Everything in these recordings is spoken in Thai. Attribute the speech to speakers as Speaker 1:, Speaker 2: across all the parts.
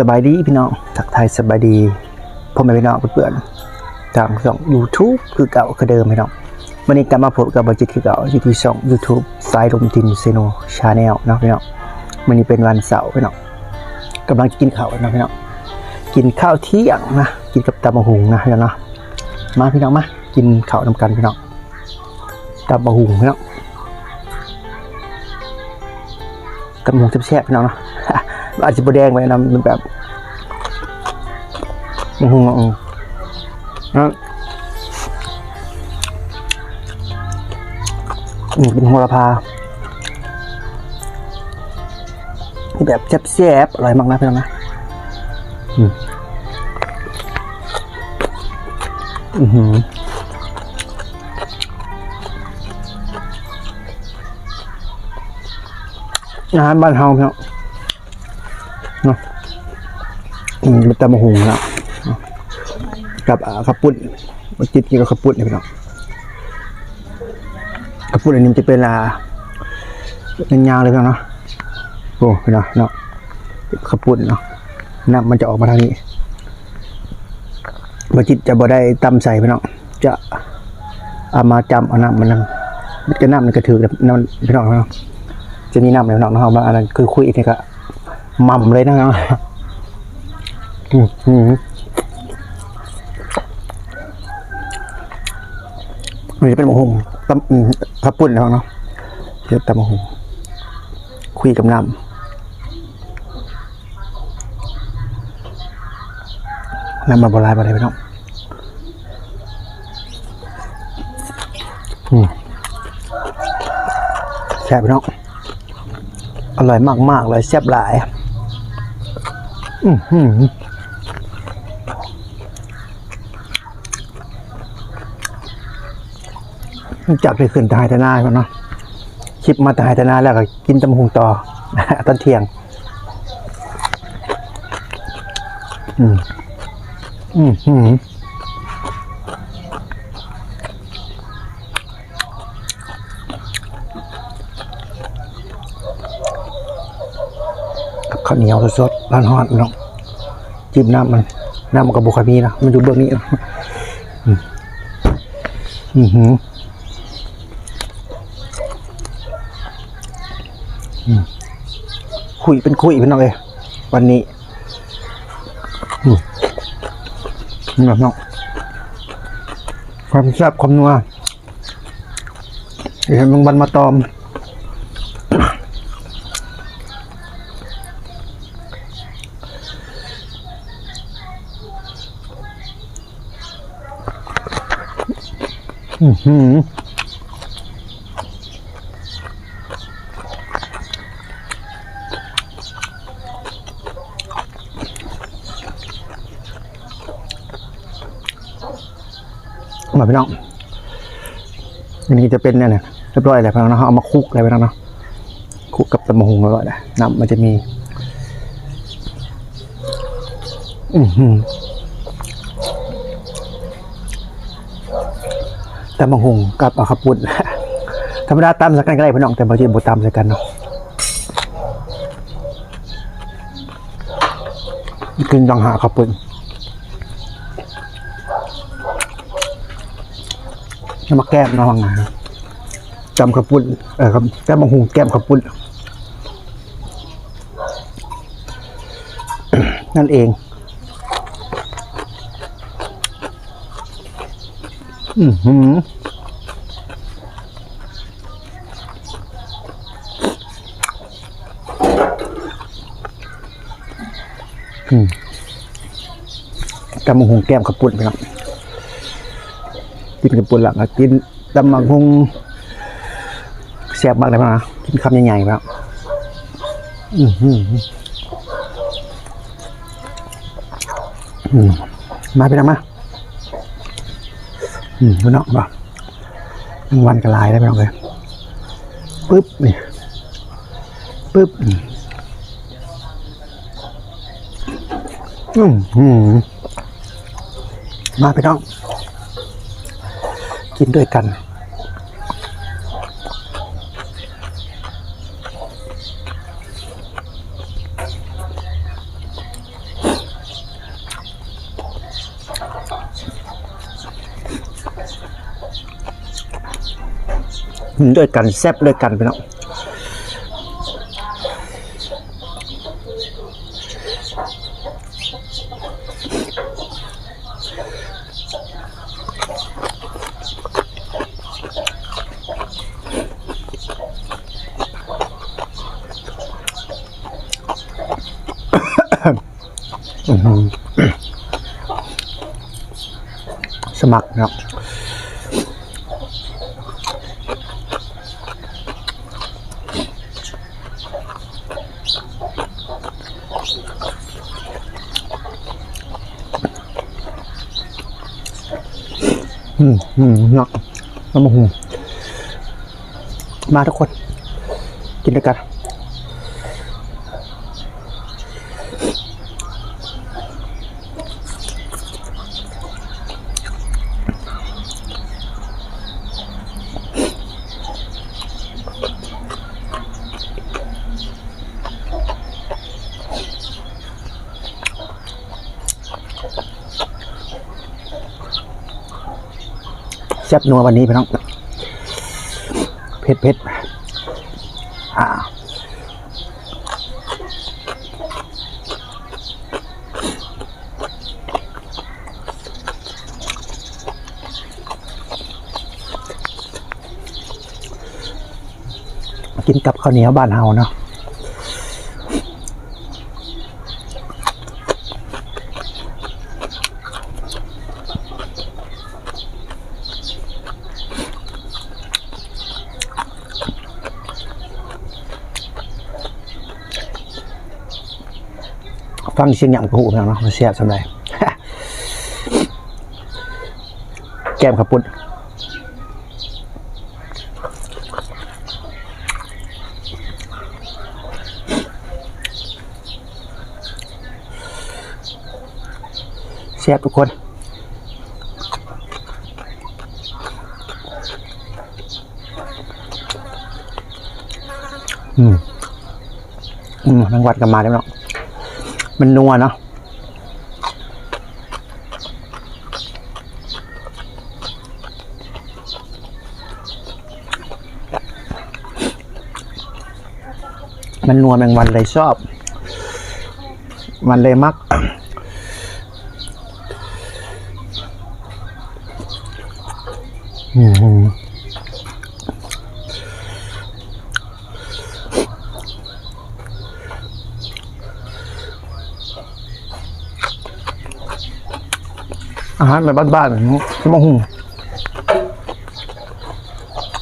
Speaker 1: สบายดีพี่น้องทักทายสบายดีพ่อแม่พี่น้องเพื่อนๆทางช่อง YouTube คือเก่าคือเดิมพี่น้องวันนี้กลับมาพบกับบจิตคือเก่าอยู่ที่ช่อง YouTube สายลมทินเซโนชาแนลนะพี่น้องวันนี้เป็นวันเสาร์พี่น้องกำลังกินข้าวนะพี่น้องกินข้าวเที่ยงนะกินกับตำมะหุงนะพี่น้องมาพี่น้องมากินข้าวนำกันพี่น้องตำมะหุงพี่น้องตำมะหุงแซ่บๆพี่น้องเนาะ อาจจะบแดงไปนะมันแบบอือหือนะอืมเป็นโหระพาที่แบบแซ่บๆอร่อยมากนะพี่น้องนะอืมอือหืออาหารบ้านเฮาพี่น้อง อืมมันตำมะฮุงนะกับข้าวปุ้นมันจิตกินกับข้าวปุ้นนี่ยพี่น้องข้าวปุ้นอันนี้จะเป็นอ่าเป็นยาวเลยพี่น้องเนาะโอ้พี่น้องเนาะข้าวปุ้นเนาะน้ำมันจะออกมาทางนี้มันจิตจะบ่ได้ตำใส่พี่น้องจะเอามาจำเอาน้ำมันนั่นมันก็น้ำมันก็ถือแบบน้ำพี่น้องเนาะจะมีน้ำเลยพี่น้องเนาะว่าอันนั้นคือคุยอีกทีก็มั่มเลยนะเนาะ อืมอืมมันจะเป็นมะฮงตำอืมข้าวปุ้นแล้วเนาะเดี๋ยวตำมะฮงคุยกับน้ำน้ำมาบลายบลายไปเนาะแซ่บไปเนาะอร่อยมากๆเลยแซ่บหลาย อืมหืม จากไปขึ้นตายตะนาก่อนเนาะคลิปมาตายตะนาแล้วก็กินตำหุงต่อตอนเที่ยง อืมอืมหืมกับข้าวเหนียวสดๆร้อนฮอดๆเนาะจิ้มน้ำมัน น้ำมันกับบุคคมีนะมันอยู่เบื้องนี้นะอืมอืม คุยเป็นคุยเป็นเอาเลยวันนี้นี่แบบเนาะความแซ่บความนัวเห็นบางบันมาตอมอือ มาพี่น้อง อันนี้จะเป็นเนี่ยเนี่ยเรียบร้อยแล้วพี่น้องเนาะเอามาคลุกอะไรไปน้องเนาะคลุกกับตะมะฮุงแล้วก็ได้น้ำมันจะมี อือหือตำบักหุงกับอาข้าปุ้นธรรมดาตำสักกันก็ได้พี่น้องแต่บางทีบ่ตำสักกันเนาะกินต้องหาข้าปุ้น จะมาแก้มน้องนะจำข้าวปุ้นเออครับแก้มบักหุงแก้มข้าวปุ้นนั่นเอง อือหืออืมตำมังหงแก้มขับปุ่นไปครับ กินขับปุ่นหลังกินตำมังหงแซ่บมากเลยนะกินคำใหญ่ๆครับอือหืออืมมาไปนะมาอืมพี่น้องป่ะรางวัลกระลายได้ไหมน้องเลยปึ๊บนี่ปึ๊บอืมอืมอืมาพี่น้อง กินด้วยกัน ด้วยกันแซ่บด้วยกันไปเนาะ สมัครเนาะอืมอืมเนาะน้ำมันหูมาทุกคน กินด้วยกัน แซ่บนัววันนี้พี่น้องเผ็ดเผ็ดอ่ากินกับข้าวเหนียวบ้านเฮาเนาะ ฟังเสียงหยำกระหูเพียงเนาะมันเสียบสำไรแก้มขับปุ้นเสียบทุกคนอืมอืมนังวัดกันมาได้วเนาะ มันนัวเนาะมันนัวแมงวันเลยชอบ มันเลยมัก อืม หารแบบบ้านๆแบบนี้ที่มะฮุ่ง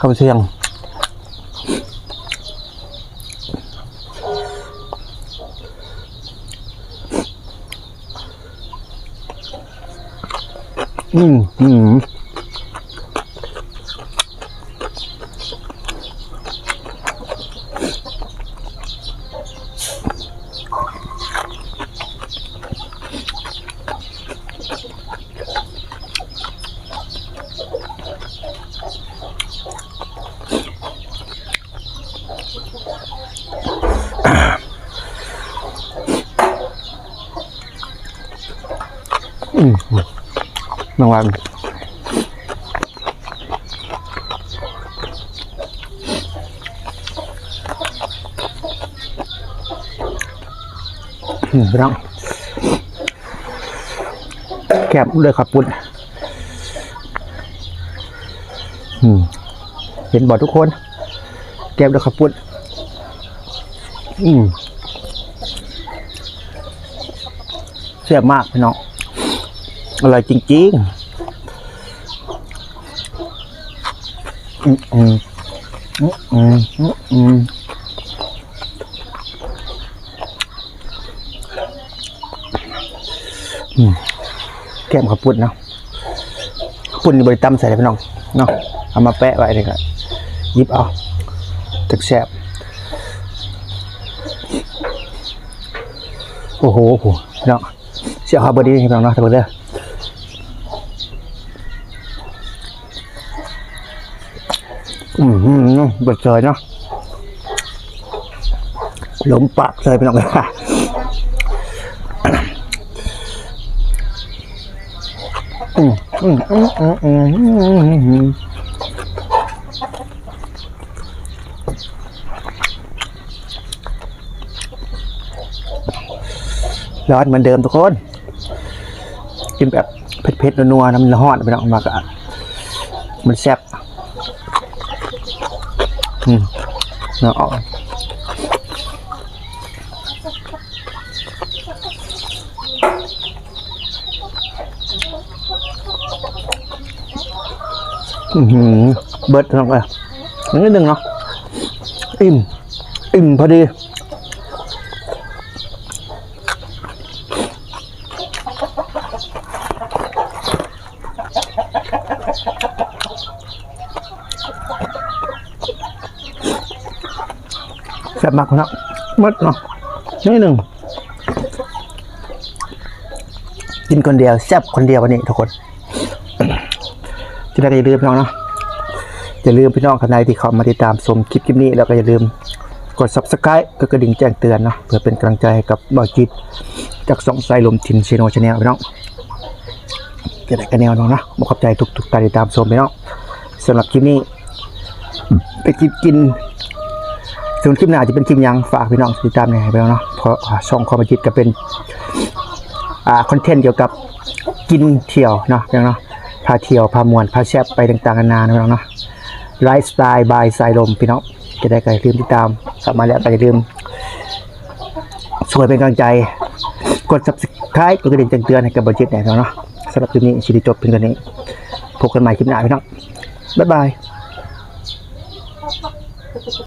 Speaker 1: ข้าวเชียงอืมอืมอืม รางวัลอืมพี่น้องแกบเลยขับปุ่นเห็นบอดทุกคน แกบเลยขับปุ่นอืมเสียบมากพี่น้อง อร่อยจริงๆ อืมอืมอืมอืมอืมแก้มขับปุ่นเนาะปุ่นบริตำใส่เลยพี่น้องเนาะเอามาแปะไว้เลยครับหยิบเอาตึกแสบโอ้โหโอ้โหพี่น้องเสียฮาบดีพี่น้องเนาะทุกคนเด้ออืะเบิดซอยเนาะหลงปากซยไปหน่อยค่ะร้อนเหมือนเดิมทุกคนกินแบบเผ็ดๆนัวๆน้ำมันร้อนไปหน่อยมากอะมันแซ่บ เนาะออกอือหือเบิดน้องไปนิดนึงเนาะอิ่มอิ่มพอดี บมากคุณนะมดเนาะนี่หนึ่งกินคนเดียวแซ่บคนเดียววันนี้ทุกคนจะได้ก็อย่าลืมพี่น้องเนาะอย่าลืมพี่น้องคนใดที่เข้ามาติดตามชมคลิปคลิปนี้แล้วก็อย่าลืมกด subscribe ก็กระดิ่งแจ้งเตือนเนาะเพื่อเป็นกำลังใจให้กับบอจิต จากสองไซลมทินเชโนชาแนลพี่น้องจะได้กันแนวน้องเนาะบอกขอบใจทุกๆการติดตามชมพี่น้องสำหรับคลิปนี้ไปกินกิน ส่วนคลิปหน้าจะเป็นคลิปยังฝากพี่น้องติดตามหน่อยไปแล้วเนาะเพราะช่องคอมจิตก็เป็นอ่าคอนเทนต์เกี่ยวกับกินเที่ยวเนาะพี่น้องเนาะพาเที่ยวพามวนพาแชบไปต่างๆนานานพี่น้องเนาะไลฟ์สไตล์บายสายลมพี่น้องจะได้ก็อย่ลืมติดตามกลับมาแล้วก็อย่าลืมช่วยเป็นกำลังใจ กด subscribe กดกระดิ่งแจ้งเตือนให้กับบอจิตหน่อยพี่น้องเนาะสำหรับคลิปนี้ชีวิตจบเพียงเท่านี้พบกันใหม่คลิปหน้าพี่น้องบ๊ายบาย